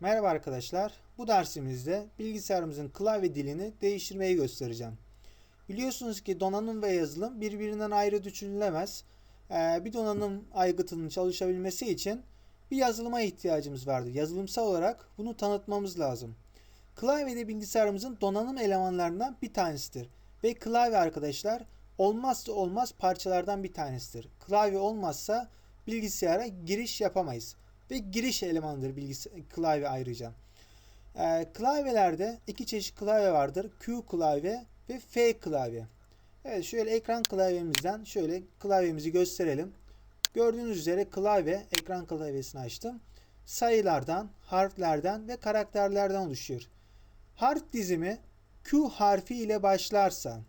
Merhaba arkadaşlar. Bu dersimizde bilgisayarımızın klavye dilini değiştirmeyi göstereceğim. Biliyorsunuz ki donanım ve yazılım birbirinden ayrı düşünülemez. Ee, bir donanım aygıtının çalışabilmesi için bir yazılıma ihtiyacımız vardır. Yazılımsal olarak bunu tanıtmamız lazım. Klavye de bilgisayarımızın donanım elemanlarından bir tanesidir. Ve klavye arkadaşlar olmazsa olmaz parçalardan bir tanesidir. Klavye olmazsa bilgisayara giriş yapamayız ve giriş elemanıdır bilgisayar klavye ayrıca. Ee, klavyelerde iki çeşit klavye vardır. Q klavye ve F klavye. Evet şöyle ekran klavyemizden şöyle klavyemizi gösterelim. Gördüğünüz üzere klavye ekran klavyesini açtım. Sayılardan, harflerden ve karakterlerden oluşuyor. Harf dizimi Q harfi ile başlarsa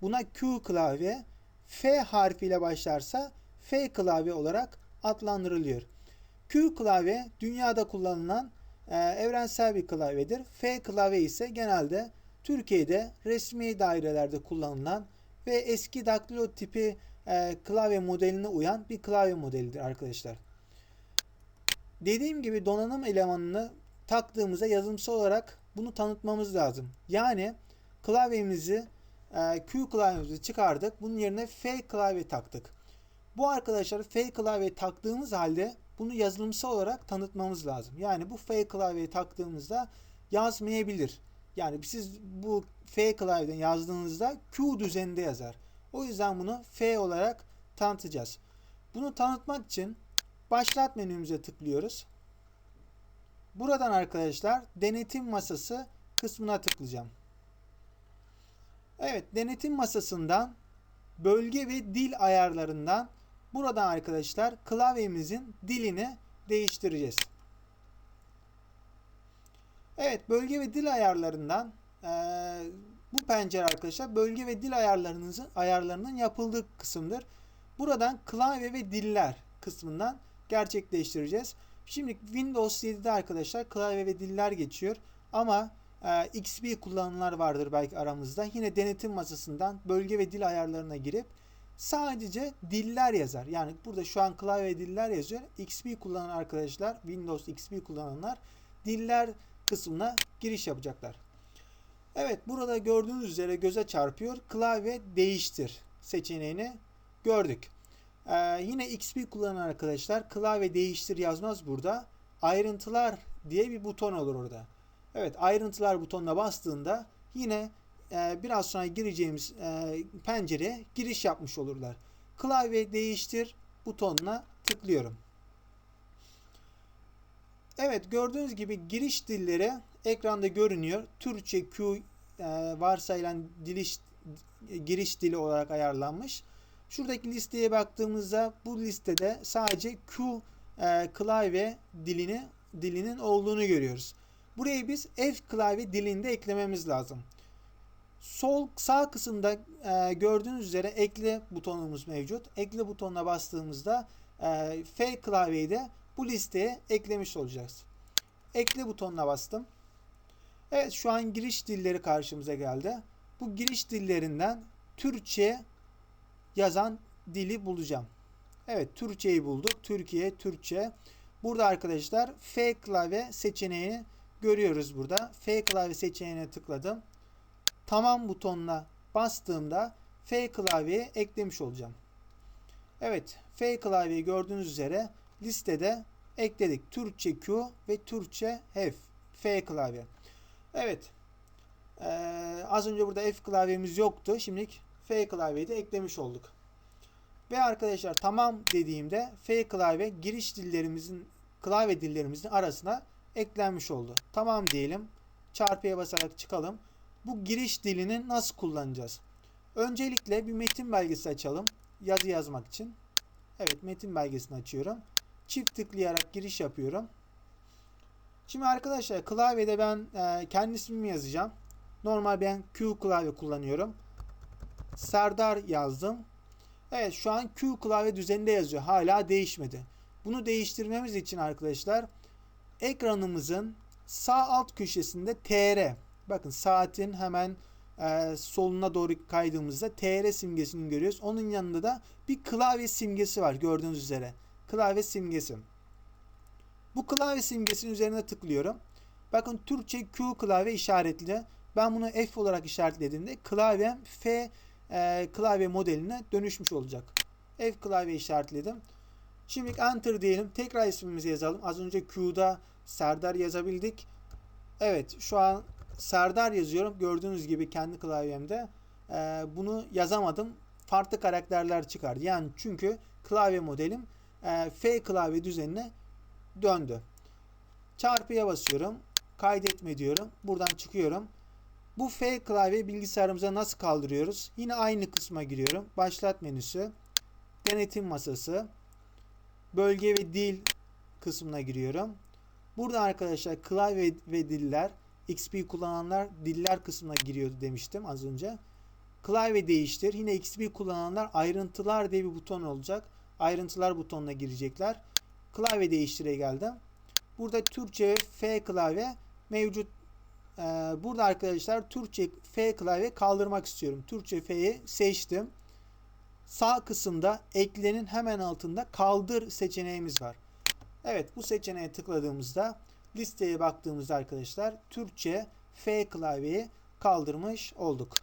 buna Q klavye, F harfi ile başlarsa F klavye olarak adlandırılıyor. Q klavye dünyada kullanılan e, evrensel bir klavyedir. F klavye ise genelde Türkiye'de resmi dairelerde kullanılan ve eski daktilo tipi e, klavye modeline uyan bir klavye modelidir arkadaşlar. Dediğim gibi donanım elemanını taktığımızda yazılımsal olarak bunu tanıtmamız lazım. Yani klavyemizi e, Q klavyemizi çıkardık. Bunun yerine F klavye taktık. Bu arkadaşlar F klavye taktığımız halde bunu yazılımsal olarak tanıtmamız lazım. Yani bu F klavyeyi taktığımızda yazmayabilir. Yani siz bu F klavyeden yazdığınızda Q düzeninde yazar. O yüzden bunu F olarak tanıtacağız. Bunu tanıtmak için başlat menümüze tıklıyoruz. Buradan arkadaşlar denetim masası kısmına tıklayacağım. Evet denetim masasından bölge ve dil ayarlarından Burada arkadaşlar klavyemizin dilini değiştireceğiz. Evet bölge ve dil ayarlarından e, bu pencere arkadaşlar bölge ve dil ayarlarınızın ayarlarının yapıldığı kısımdır. Buradan klavye ve diller kısmından gerçekleştireceğiz. Şimdi Windows 7'de arkadaşlar klavye ve diller geçiyor ama e, XP kullananlar vardır belki aramızda. Yine denetim masasından bölge ve dil ayarlarına girip sadece diller yazar. Yani burada şu an klavye diller yazıyor. XP kullanan arkadaşlar, Windows XP kullananlar diller kısmına giriş yapacaklar. Evet burada gördüğünüz üzere göze çarpıyor. Klavye değiştir seçeneğini gördük. Ee, yine XP kullanan arkadaşlar klavye değiştir yazmaz burada. Ayrıntılar diye bir buton olur orada. Evet ayrıntılar butonuna bastığında yine e, biraz sonra gireceğimiz e, pencereye giriş yapmış olurlar. Klavye değiştir butonuna tıklıyorum. Evet gördüğünüz gibi giriş dilleri ekranda görünüyor. Türkçe Q e, varsayılan diliş, giriş dili olarak ayarlanmış. Şuradaki listeye baktığımızda bu listede sadece Q e, klavye dilini dilinin olduğunu görüyoruz. Burayı biz F klavye dilinde eklememiz lazım. Sol sağ kısımda e, gördüğünüz üzere ekle butonumuz mevcut. Ekle butonuna bastığımızda e, F klavyeyi de bu listeye eklemiş olacağız. Ekle butonuna bastım. Evet şu an giriş dilleri karşımıza geldi. Bu giriş dillerinden Türkçe yazan dili bulacağım. Evet Türkçeyi bulduk. Türkiye, Türkçe. Burada arkadaşlar F klavye seçeneğini görüyoruz burada. F klavye seçeneğine tıkladım tamam butonuna bastığımda F klavyeyi eklemiş olacağım. Evet F klavyeyi gördüğünüz üzere listede ekledik. Türkçe Q ve Türkçe F. F klavye. Evet. Ee, az önce burada F klavyemiz yoktu. Şimdi F klavyeyi de eklemiş olduk. Ve arkadaşlar tamam dediğimde F klavye giriş dillerimizin klavye dillerimizin arasına eklenmiş oldu. Tamam diyelim. Çarpıya basarak çıkalım bu giriş dilini nasıl kullanacağız? Öncelikle bir metin belgesi açalım. Yazı yazmak için. Evet metin belgesini açıyorum. Çift tıklayarak giriş yapıyorum. Şimdi arkadaşlar klavyede ben e, kendi ismimi yazacağım. Normal ben Q klavye kullanıyorum. Serdar yazdım. Evet şu an Q klavye düzeninde yazıyor. Hala değişmedi. Bunu değiştirmemiz için arkadaşlar ekranımızın sağ alt köşesinde TR Bakın saatin hemen e, soluna doğru kaydığımızda TR simgesini görüyoruz. Onun yanında da bir klavye simgesi var gördüğünüz üzere. Klavye simgesi. Bu klavye simgesinin üzerine tıklıyorum. Bakın Türkçe Q klavye işaretli. Ben bunu F olarak işaretlediğimde klavyem F e, klavye modeline dönüşmüş olacak. F klavye işaretledim. Şimdi Enter diyelim. Tekrar ismimizi yazalım. Az önce Q'da Serdar yazabildik. Evet şu an Serdar yazıyorum. Gördüğünüz gibi kendi klavyemde e, bunu yazamadım. Farklı karakterler çıkar. Yani çünkü klavye modelim e, F klavye düzenine döndü. Çarpıya basıyorum. Kaydetme diyorum. Buradan çıkıyorum. Bu F klavye bilgisayarımıza nasıl kaldırıyoruz? Yine aynı kısma giriyorum. Başlat menüsü. Denetim masası. Bölge ve dil kısmına giriyorum. Burada arkadaşlar klavye ve diller XP kullananlar diller kısmına giriyordu demiştim az önce. Klavye değiştir. Yine XP kullananlar ayrıntılar diye bir buton olacak. Ayrıntılar butonuna girecekler. Klavye değiştire geldim. Burada Türkçe F klavye mevcut. Ee, burada arkadaşlar Türkçe F klavye kaldırmak istiyorum. Türkçe F'yi seçtim. Sağ kısımda eklenin hemen altında kaldır seçeneğimiz var. Evet bu seçeneğe tıkladığımızda listeye baktığımızda arkadaşlar Türkçe F klavyeyi kaldırmış olduk.